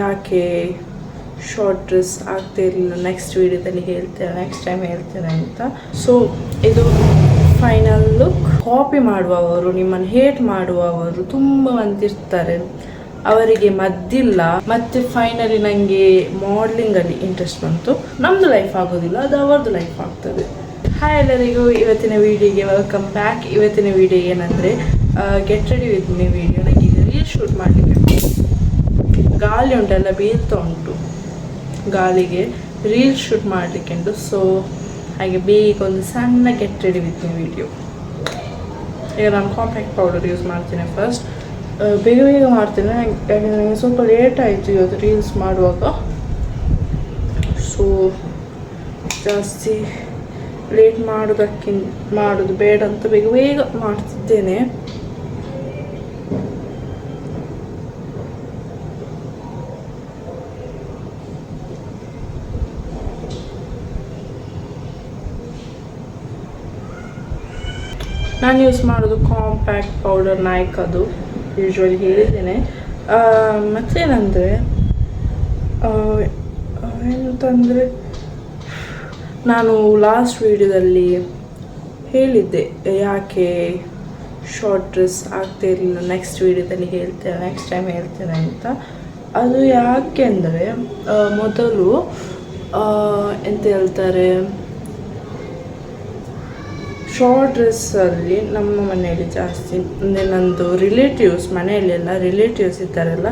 ಯಾಕೆ short dress ಆಗ್ತಾ ಇರಲಿಲ್ಲ ನೆಕ್ಸ್ಟ್ ವೀಡಿಯೋದಲ್ಲಿ ಹೇಳ್ತೇನೆ ನೆಕ್ಸ್ಟ್ ಟೈಮ್ ಹೇಳ್ತೇನೆ ಅಂತ. ಸೊ ಇದು ಫೈನಲ್ ಲುಕ್ ಕಾಪಿ ಮಾಡುವವರು, ನಿಮ್ಮನ್ನು ಹೇಟ್ ಮಾಡುವವರು ತುಂಬ ಮಂದಿರ್ತಾರೆ. ಅವರಿಗೆ ಮದ್ದಿಲ್ಲ, ಮತ್ತೆ ಫೈನಲಿ ನನಗೆ ಮಾಡಲಿಂಗಲ್ಲಿ ಇಂಟ್ರೆಸ್ಟ್ ಬಂತು. ನಮ್ಮದು ಲೈಫ್ ಆಗೋದಿಲ್ಲ, ಅದು ಅವರದ್ದು ಲೈಫ್ ಆಗ್ತದೆ. ಹಾಯ್ ಎಲ್ಲರಿಗೂ, ಇವತ್ತಿನ ವಿಡಿಯೋಗೆ ವೆಲ್ಕಮ್ ಬ್ಯಾಕ್ ಇವತ್ತಿನ ವಿಡಿಯೋ ಏನಂದರೆ get ready with me video ನನಗೆ ರೀಲ್ ಶೂಟ್ ಮಾಡಲಿಕ್ಕೆ ಗಾಳಿ ಉಂಟೆಲ್ಲ, ಬೀಳ್ತಾ ಉಂಟು. ಗಾಳಿಗೆ ರೀಲ್ ಶೂಟ್ ಮಾಡಲಿಕ್ಕೆ ಉಂಟು. ಸೊ ಹಾಗೆ ಬೇಗ ಒಂದು ಸಣ್ಣ ವಿತ್ ಮೀ ವಿಡಿಯೋ ಈಗ ನಾನು ಕಾಂಪ್ಯಾಕ್ಟ್ ಪೌಡರ್ ಯೂಸ್ ಮಾಡ್ತೀನಿ ಫಸ್ಟ್ ಬೇಗ ಬೇಗ ಮಾಡ್ತೀನಿ. ಯಾಕೆಂದರೆ ನನಗೆ ಸ್ವಲ್ಪ ಲೇಟ್ ಆಯಿತು ಇವತ್ತು ರೀಲ್ಸ್ ಮಾಡುವಾಗ. ಸೊ ಜಾಸ್ತಿ ಲೇಟ್ ಮಾಡೋದಕ್ಕಿಂತ, ಮಾಡೋದು ಬೇಡ ಅಂತ ಬೇಗ ಬೇಗ ಮಾಡ್ತಿದ್ದೇನೆ ನಾನು ಮಾಡೋದು ಕಾಂಪ್ಯಾಕ್ಟ್ ಪೌಡರ್ ನಾಯ್ಕದು ಯೂಶ್ವಲಿ ಹೇಳಿದ್ದೇನೆ. ಮತ್ತೇನಂದರೆ ಏನಂತಂದರೆ, ನಾನು ಲಾಸ್ಟ್ ವಿಡಿಯೋದಲ್ಲಿ ಹೇಳಿದ್ದೆ, ಯಾಕೆ ಶಾರ್ಟ್ ಡ್ರೆಸ್ ಆಗ್ತಾ ಇರಲಿಲ್ಲ ನೆಕ್ಸ್ಟ್ ವಿಡಿಯೋದಲ್ಲಿ ಹೇಳ್ತೇನೆ ನೆಕ್ಸ್ಟ್ ಟೈಮ್ ಹೇಳ್ತೇನೆ ಅಂತ. ಅದು ಯಾಕೆ ಅಂದರೆ ಮೊದಲು ಎಂತ ಹೇಳ್ತಾರೆ ಶಾರ್ಟ್ ಡ್ರೆಸ್ಸಲ್ಲಿ ನಮ್ಮ ಮನೆಯಲ್ಲಿ ಜಾಸ್ತಿ, ಅಂದರೆ ನಂದು ರಿಲೇಟಿವ್ಸ್ ಮನೆಯಲ್ಲೆಲ್ಲ ರಿಲೇಟಿವ್ಸ್ ಇದ್ದಾರೆಲ್ಲ,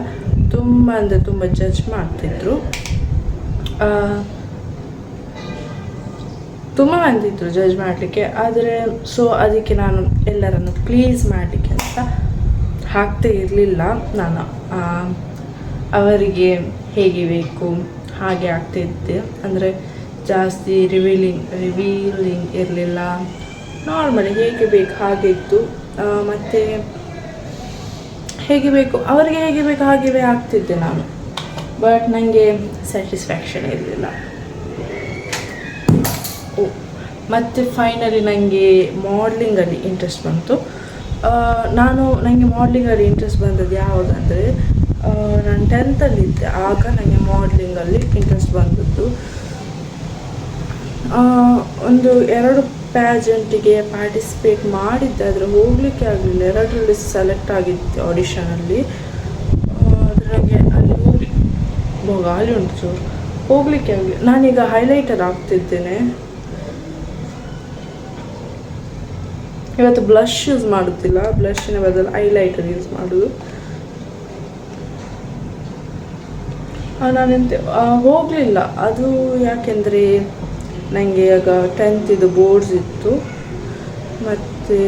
ತುಂಬ ಅಂದರೆ ತುಂಬ ಜಜ್ ಮಾಡ್ತಿದ್ರು. ತುಂಬ ಬಂದಿದ್ರು ಜಜ್ ಮಾಡಲಿಕ್ಕೆ. ಆದರೆ ಸೊ ಅದಕ್ಕೆ ನಾನು ಎಲ್ಲರನ್ನು ಪ್ಲೀಸ್ ಮಾಡಲಿಕ್ಕೆ ಅಂತ ಹಾಕ್ತಾ ಇರಲಿಲ್ಲ ನಾನು. ಅವರಿಗೆ ಹೇಗೆ ಬೇಕು, ಹಾಗೆ ಆಗ್ತಿದ್ದೆ ಅಂದರೆ ಜಾಸ್ತಿ ರಿವೀಲಿಂಗ್ ರಿವೀಲಿಂಗ್ ಇರಲಿಲ್ಲ. ನಾರ್ಮಲಿ ಹೇಗೆ ಬೇಕು ಹಾಗೆ ಇತ್ತು ಮತ್ತೆ ಹೇಗೆ ಬೇಕು, ಅವರಿಗೆ ಹೇಗೆ ಬೇಕು ಹಾಗೆ ಆಗ್ತಿದ್ದೆ ನಾನು. ಬಟ್ ನನಗೆ ಸ್ಯಾಟಿಸ್ಫ್ಯಾಕ್ಷನ್ ಇರಲಿಲ್ಲ. ಓ, ಮತ್ತು ಫೈನಲಿ ನನಗೆ ಮಾಡ್ಲಿಂಗಲ್ಲಿ ಇಂಟ್ರೆಸ್ಟ್ ಬಂತು. ನಾನು ನನಗೆ ಮಾಡ್ಲಿಂಗಲ್ಲಿ ಇಂಟ್ರೆಸ್ಟ್ ಬಂದದ್ದು ಯಾವುದಂದರೆ ನಾನು ಟೆಂತಲ್ಲಿದ್ದೆ ಆಗ ನನಗೆ ಮಾಡ್ಲಿಂಗಲ್ಲಿ ಇಂಟ್ರೆಸ್ಟ್ ಬಂದದ್ದು. ಒಂದು ಎರಡು ಪ್ಯಾಜೆಂಟಿಗೆ ಪಾರ್ಟಿಸಿಪೇಟ್ ಮಾಡಿದ್ದೆ, ಆದರೆ ಹೋಗಲಿಕ್ಕೆ ಆಗಲಿಲ್ಲ. ಎರಡರಲ್ಲಿ ಸೆಲೆಕ್ಟ್ ಆಗಿತ್ತು ಆಡಿಷನಲ್ಲಿ ಅದರಾಗೆ ಅಲ್ಲಿ ಹೋಗ ಗಾಳಿ ಉಂಟು ಚೂರು ಹೋಗಲಿಕ್ಕೆ ಆಗಲಿ ನಾನೀಗ ಹೈಲೈಟರ್ ಆಗ್ತಿದ್ದೇನೆ ಇವತ್ತು ಬ್ಲಷ್ ಯೂಸ್ ಮಾಡುತ್ತಿಲ್ಲ ಬ್ಲಷ್ನ ಬದಲು ಹೈಲೈಟರ್ ಯೂಸ್ ಮಾಡೋದು. ನಾನೆಂತ ಹೋಗಲಿಲ್ಲ. ಅದು ಯಾಕೆಂದರೆ ನನಗೆ ಆಗ ಟೆಂತಿದು ಬೋರ್ಡ್ಸ್ ಇತ್ತು. ಮತ್ತು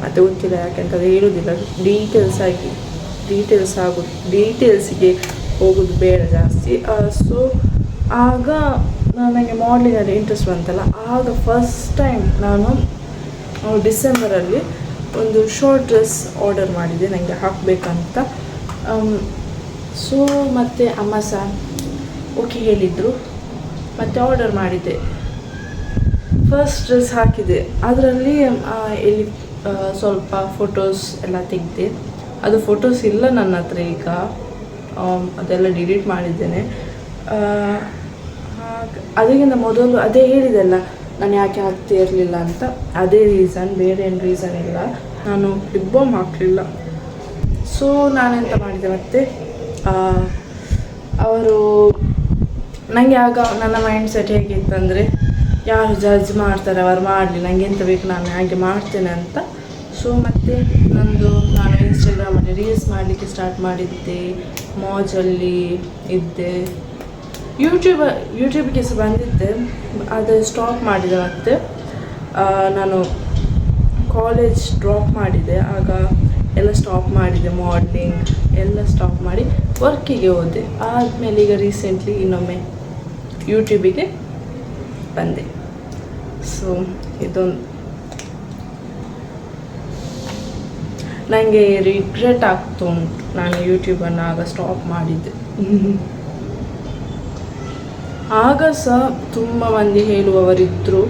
ಮತ್ತೆ ಗೊತ್ತಿಲ್ಲ ಯಾಕೆಂತ ಹೇಳುವುದಿಲ್ಲ ಡೀಟೇಲ್ಸ್ ಆಗಿ ಡೀಟೇಲ್ಸ್ ಆಗೋದು ಡೀಟೇಲ್ಸಿಗೆ ಹೋಗೋದು ಬೇಡ ಜಾಸ್ತಿ. ಸೊ ಆಗ ನನಗೆ ಮಾಡಲಿಂಗಲ್ಲಿ ಇಂಟ್ರೆಸ್ಟ್ ಬಂತಲ್ಲ. ಆಗ ಫಸ್ಟ್ ಟೈಮ್ ನಾನು ಡಿಸೆಂಬರಲ್ಲಿ ಒಂದು ಶಾರ್ಟ್ ಡ್ರೆಸ್ ಆರ್ಡರ್ ಮಾಡಿದೆ ನನಗೆ ಹಾಕಬೇಕಂತ. ಸೊ ಮತ್ತು ಅಮ್ಮ ಸಹ ಓಕೆ ಹೇಳಿದರು. ಮತ್ತು ಆರ್ಡರ್ ಮಾಡಿದ್ದೆ. ಫಸ್ಟ್ ಡ್ರೆಸ್ ಹಾಕಿದೆ ಅದರಲ್ಲಿ ಇಲ್ಲಿ ಸ್ವಲ್ಪ ಫೋಟೋಸ್ ಎಲ್ಲ ತೆಗೆದೆ. ಅದು ಫೋಟೋಸ್ ಇಲ್ಲ ನನ್ನ ಹತ್ರ ಈಗ. ಅದೆಲ್ಲ ಡಿಲೀಟ್ ಮಾಡಿದ್ದೇನೆ. ಅದಕ್ಕಿಂತ ಮೊದಲು ಅದೇ ಹೇಳಿದೆಲ್ಲ, ನಾನು ಯಾಕೆ ಹಾಕ್ತಾ ಇರಲಿಲ್ಲ ಅಂತ. ಅದೇ ರೀಸನ್ ಬೇರೆ ಏನು ರೀಸನ್ ಇಲ್ಲ. ನಾನು ಲಿಪ್ ಬಾಮ್ ಹಾಕಲಿಲ್ಲ. ಸೊ ನಾನೆಂತ ಮಾಡಿದೆ ಮತ್ತೆ? ಅವರು ನನಗೆ ಆಗ ನನ್ನ ಮೈಂಡ್ ಸೆಟ್ ಹೇಗಿತ್ತಂದರೆ ಯಾರು ಜಡ್ಜ್ ಮಾಡ್ತಾರೆ ಅವರು ಮಾಡಲಿ ನನಗೆ ಎಂತ ಬೇಕು ನಾನು ಹಾಗೆ ಮಾಡ್ತೇನೆ ಅಂತ. ಸೊ ಮತ್ತು ನಂದು ನಾನು ಇನ್ಸ್ಟಾಗ್ರಾಮಲ್ಲಿ ರೀಲ್ಸ್ ಮಾಡಲಿಕ್ಕೆ ಸ್ಟಾರ್ಟ್ ಮಾಡಿದ್ದೆ ಮೋಜಲ್ಲಿ ಇದ್ದೆ. ಯೂಟ್ಯೂಬ ಯೂಟ್ಯೂಬ್ಗೆ ಸಹ ಬಂದಿದ್ದೆ, ಅದು ಸ್ಟಾಪ್ ಮಾಡಿದೆ ಮತ್ತು ನಾನು ಕಾಲೇಜ್ ಡ್ರಾಪ್ ಮಾಡಿದೆ, ಆಗ ಎಲ್ಲ ಸ್ಟಾಪ್ ಮಾಡಿದೆ ಮಾಡಲಿಂಗ್ ಎಲ್ಲ ಸ್ಟಾಪ್ ಮಾಡಿ ವರ್ಕಿಗೆ ಹೋದೆ. ಆದಮೇಲೆ ಈಗ ರೀಸೆಂಟ್ಲಿ ಇನ್ನೊಮ್ಮೆ ಯೂಟ್ಯೂಬಿಗೆ ಬಂದೆ. ಸೊ ಇದೊಂದು. ನನಗೆ ರಿಗ್ರೆಟ್ ಆಗ್ತಾ. ಉಂಟು ನಾನು ಯೂಟ್ಯೂಬನ್ನು ಆಗ ಸ್ಟಾಪ್ ಮಾಡಿದ್ದೆ. ಆಗ ಸಹ ತುಂಬ ಮಂದಿ ಹೇಳುವವರಿದ್ದರು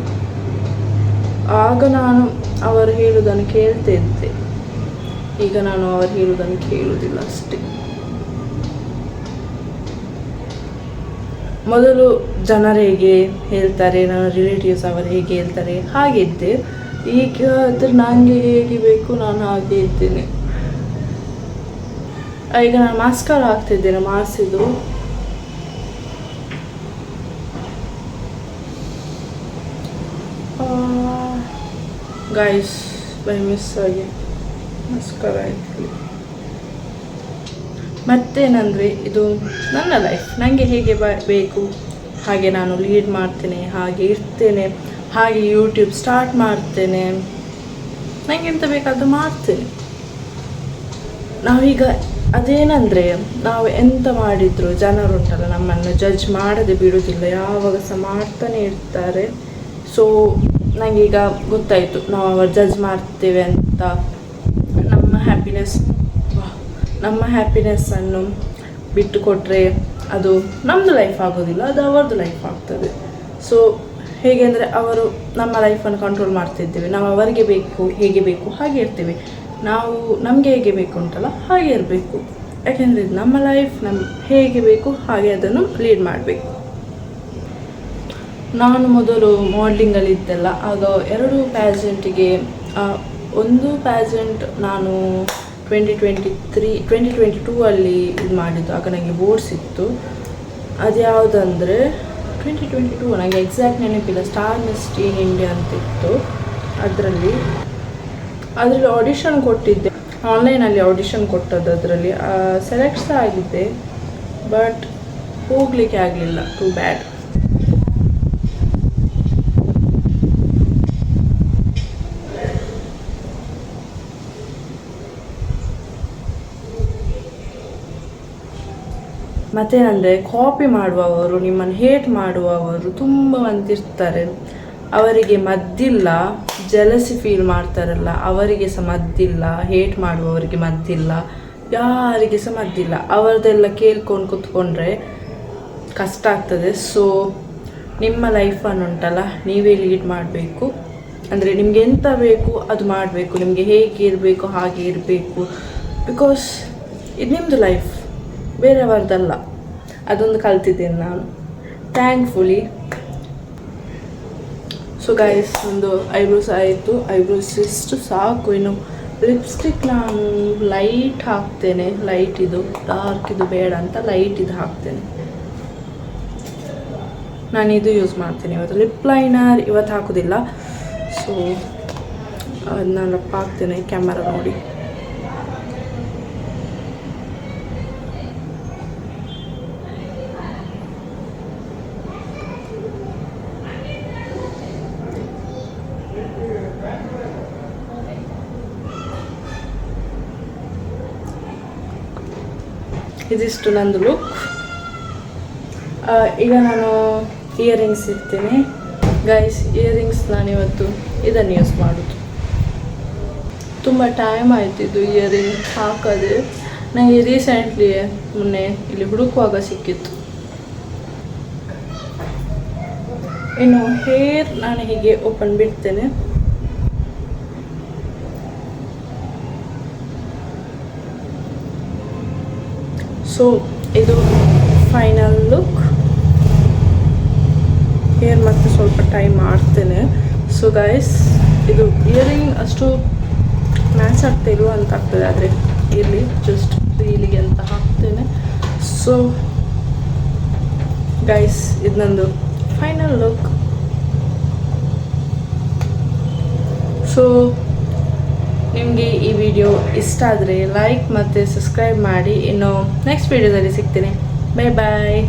ಆಗ ನಾನು ಅವರು ಹೇಳುವುದನ್ನು ಕೇಳ್ತಾ ಇದ್ದೆ. ಈಗ ನಾನು ಅವರು ಹೇಳುವುದನ್ನು ಕೇಳುವುದಿಲ್ಲ ಅಷ್ಟೇ. ಮೊದಲು ಜನರು ಹೇಗೆ ಹೇಳ್ತಾರೆ, ನನ್ನ ರಿಲೇಟಿವ್ಸ್ ಅವರು ಹೇಗೆ ಹೇಳ್ತಾರೆ, ಹಾಗೆ ಇದ್ದೆ. ಈಗ ಅದು ನನಗೆ ಹೇಗೆ ಬೇಕು ನಾನು ಹಾಗೆ ಇದ್ದೇನೆ. ಈಗ ನಾನು ಮಾಸ್ಕಾರ ಹಾಕ್ತಿದ್ದೇನೆ ಮಾಸಿದು ಗೈಸ್ ಬೈ ಮಿಸ್ ಆಗಿ ಮಾಸ್ಕಾರ ಆಯ್ತು ಮತ್ತೇನಂದರೆ, ಇದು ನನ್ನ ಲೈಫ್ ನನಗೆ ಹೇಗೆ ಬ- ಬೇಕು? ಹಾಗೆ ನಾನು ಲೀಡ್ ಮಾಡ್ತೇನೆ, ಹಾಗೆ ಇರ್ತೇನೆ, ಹಾಗೆ ಯೂಟ್ಯೂಬ್ ಸ್ಟಾರ್ಟ್ ಮಾಡ್ತೇನೆ. ನನಗೆ ಎಂತ ಬೇಕಾದ್ದು ಮಾಡ್ತೇನೆ. ನಾವೀಗ ಅದೇನಂದರೆ, ನಾವು ಎಂತ ಮಾಡಿದ್ರು ಜನರುಂಟಲ್ಲ, ನಮ್ಮನ್ನು ಜಡ್ಜ್ ಮಾಡದೆ ಬಿಡುವುದಿಲ್ಲ. ಯಾವಾಗ ಸಹ ಮಾಡ್ತಾನೆ ಇರ್ತಾರೆ. ಸೊ ನನಗೀಗ ಗೊತ್ತಾಯಿತು. ನಾವು ಅವರು ಜಡ್ಜ್ ಮಾಡ್ತೇವೆ ಅಂತ. ನಮ್ಮ ಹ್ಯಾಪಿನೆಸ್ ನಮ್ಮ ಹ್ಯಾಪಿನೆಸ್ಸನ್ನು ಬಿಟ್ಟು ಕೊಟ್ಟರೆ ಅದು ನಮ್ಮದು ಲೈಫ್ ಆಗೋದಿಲ್ಲ, ಅದು ಅವರದ್ದು ಲೈಫ್ ಆಗ್ತದೆ. ಸೊ ಹೇಗೆ ಅಂದರೆ ಅವರು ನಮ್ಮ ಲೈಫನ್ನು ಕಂಟ್ರೋಲ್ ಮಾಡ್ತಿದ್ದೇವೆ. ನಾವು ಅವರಿಗೆ ಬೇಕು, ಹೇಗೆ ಬೇಕು ಹಾಗೆ ಇರ್ತೇವೆ. ನಾವು ನಮಗೆ ಹೇಗೆ ಬೇಕು ಉಂಟಲ್ಲ ಹಾಗೆ ಇರಬೇಕು. ಯಾಕೆಂದರೆ ಇದು ನಮ್ಮ ಲೈಫ್ ನಮ್ಮ ಹೇಗೆ ಬೇಕು ಹಾಗೆ ಅದನ್ನು ಲೀಡ್ ಮಾಡಬೇಕು. ನಾನು ಮೊದಲು ಮಾಡಲಿಂಗಲ್ಲಿದ್ದೆಲ್ಲ ಆಗ ಎರಡು ಪ್ಯಾಜೆಂಟಿಗೆ ಒಂದು ಪ್ಯಾಜೆಂಟ್ ನಾನು twenty twenty three twenty twenty two ಅಲ್ಲಿ ಇದು ಮಾಡಿದ್ದು, ಆಗ ನನಗೆ ಬೋರ್ಡ್ಸ್ ಇತ್ತು. ಅದು ಯಾವುದಂದರೆ ಟ್ವೆಂಟಿ ಟ್ವೆಂಟಿ ಟೂ ನನಗೆ ಎಕ್ಸಾಕ್ಟ್ ನೆನಪಿಲ್ಲ ಸ್ಟಾರ್ ಮಿಸ್ ಟೀನ್ ಇಂಡಿಯಾ ಅಂತಿತ್ತು ಅದರಲ್ಲಿ ಅದರಲ್ಲಿ ಆಡಿಷನ್ ಕೊಟ್ಟಿದ್ದೆ. ಆನ್ಲೈನಲ್ಲಿ ಆಡಿಷನ್ ಕೊಟ್ಟದ್ದು ಅದರಲ್ಲಿ. ಸೆಲೆಕ್ಟ್ ಸಹ ಆಗಿದ್ದೆ ಬಟ್ ಹೋಗಲಿಕ್ಕೆ ಆಗಲಿಲ್ಲ ಟು ಬ್ಯಾಡ್ ಮತ್ತೇನಂದರೆ ಕಾಪಿ ಮಾಡುವವರು ನಿಮ್ಮನ್ನು ಹೇಟ್ ಮಾಡುವವರು ತುಂಬ ಅಂತಿರ್ತಾರೆ. ಅವರಿಗೆ ಮದ್ದಿಲ್ಲ ಜಲಸಿ ಫೀಲ್ ಮಾಡ್ತಾರಲ್ಲ, ಅವರಿಗೆ ಸಹ ಮದ್ದಿಲ್ಲ ಹೇಟ್ ಮಾಡುವವರಿಗೆ ಮದ್ದಿಲ್ಲ, ಯಾರಿಗೆ ಸಹ ಮದ್ದಿಲ್ಲ. ಅವರದೆಲ್ಲ ಕೇಳ್ಕೊಂಡು ಕೂತ್ಕೊಂಡ್ರೆ ಕಷ್ಟ ಆಗ್ತದೆ. ಸೊ ನಿಮ್ಮ ಲೈಫನ್ನು ಉಂಟಲ್ಲ, ನೀವೇ ಲೀಡ್ ಮಾಡಬೇಕು. ಅಂದರೆ ನಿಮಗೆ ಎಂತ ಬೇಕು, ಅದು ಮಾಡಬೇಕು. ನಿಮಗೆ ಹೇಗೆ ಇರಬೇಕು, ಹಾಗೆ ಇರಬೇಕು. ಬಿಕಾಸ್ ಇದು ನಿಮ್ಮದು ಲೈಫ್ ಬೇರೆಯವ್ರದ್ದಲ್ಲ ಅದೊಂದು ಕಲ್ತಿದ್ದೇನೆ ನಾನು. ಥ್ಯಾಂಕ್ಫುಲಿ ಸೊ ಗೈಸ್ ಒಂದು ಐಬ್ರೋಸ್ ಆಯಿತು. ಐಬ್ರೋಸ್ ಇಷ್ಟು ಸಾಕು. ಇನ್ನು ಲಿಪ್ಸ್ಟಿಕ್ ನಾನು ಲೈಟ್ ಹಾಕ್ತೇನೆ. ಲೈಟ್ ಇದು ಡಾರ್ಕ್ ಇದು ಬೇಡ ಅಂತ ಲೈಟ್ ಇದು ಹಾಕ್ತೇನೆ. ನಾನು ಇದು ಯೂಸ್ ಮಾಡ್ತೇನೆ ಇವತ್ತು. ಲಿಪ್ ಲೈನರ್ ಇವತ್ತು ಹಾಕೋದಿಲ್ಲ. ಸೊ ಅದನ್ನ ಹಾಕ್ತೇನೆ ಕ್ಯಾಮರಾ ನೋಡಿ. ಇದಿಷ್ಟು ನಂದು ಲುಕ್ ಈಗ ನಾನು ಇಯರಿಂಗ್ಸ್ ಇರ್ತೀನಿ ಗೈಸ್ ಇಯರಿಂಗ್ಸ್ ನಾನಿವತ್ತು ಇದನ್ನು ಯೂಸ್ ಮಾಡೋದು. ತುಂಬ ಟೈಮ್ ಆಯಿತು ಇದು ಇಯರಿಂಗ್ ಹಾಕೋದು. ನನಗೆ ರೀಸೆಂಟ್ಲಿ ಮೊನ್ನೆ ಇಲ್ಲಿ ಹುಡುಕುವಾಗ ಸಿಕ್ಕಿತ್ತು. ಇನ್ನು ಹೇರ್ ನಾನು ಹೀಗೆ ಓಪನ್ ಬಿಡ್ತೇನೆ. ಸೊ ಇದು ಫೈನಲ್ ಲುಕ್ ಹೇರ್ ಮತ್ತೆ ಸ್ವಲ್ಪ ಟೈಮ್ ಮಾಡ್ತೇನೆ. ಸೊ ಗೈಸ್ ಇದು ಇಯರಿಂಗ್ ಅಷ್ಟು ಮ್ಯಾಚ್ ಆಗ್ತಾ ಇಲ್ವ ಅಂತ ಆಗ್ತದೆ, ಆದರೆ ಇರಲಿ ಜಸ್ಟ್ ರೀಲಿಗೆ ಅಂತ ಹಾಕ್ತೇನೆ. ಸೊ ಗೈಸ್ ಇದು ನಂದು ಫೈನಲ್ ಲುಕ್ ಸೊ ನಿಮಗೆ ಈ ವಿಡಿಯೋ ಇಷ್ಟ ಆದರೆ ಲೈಕ್ ಮತ್ತು ಸಬ್ಸ್ಕ್ರೈಬ್ ಮಾಡಿ. ಇನ್ನು ನೆಕ್ಸ್ಟ್ ವಿಡಿಯೋದಲ್ಲಿ ಸಿಗ್ತೀನಿ. ಬಾಯ್ ಬಾಯ್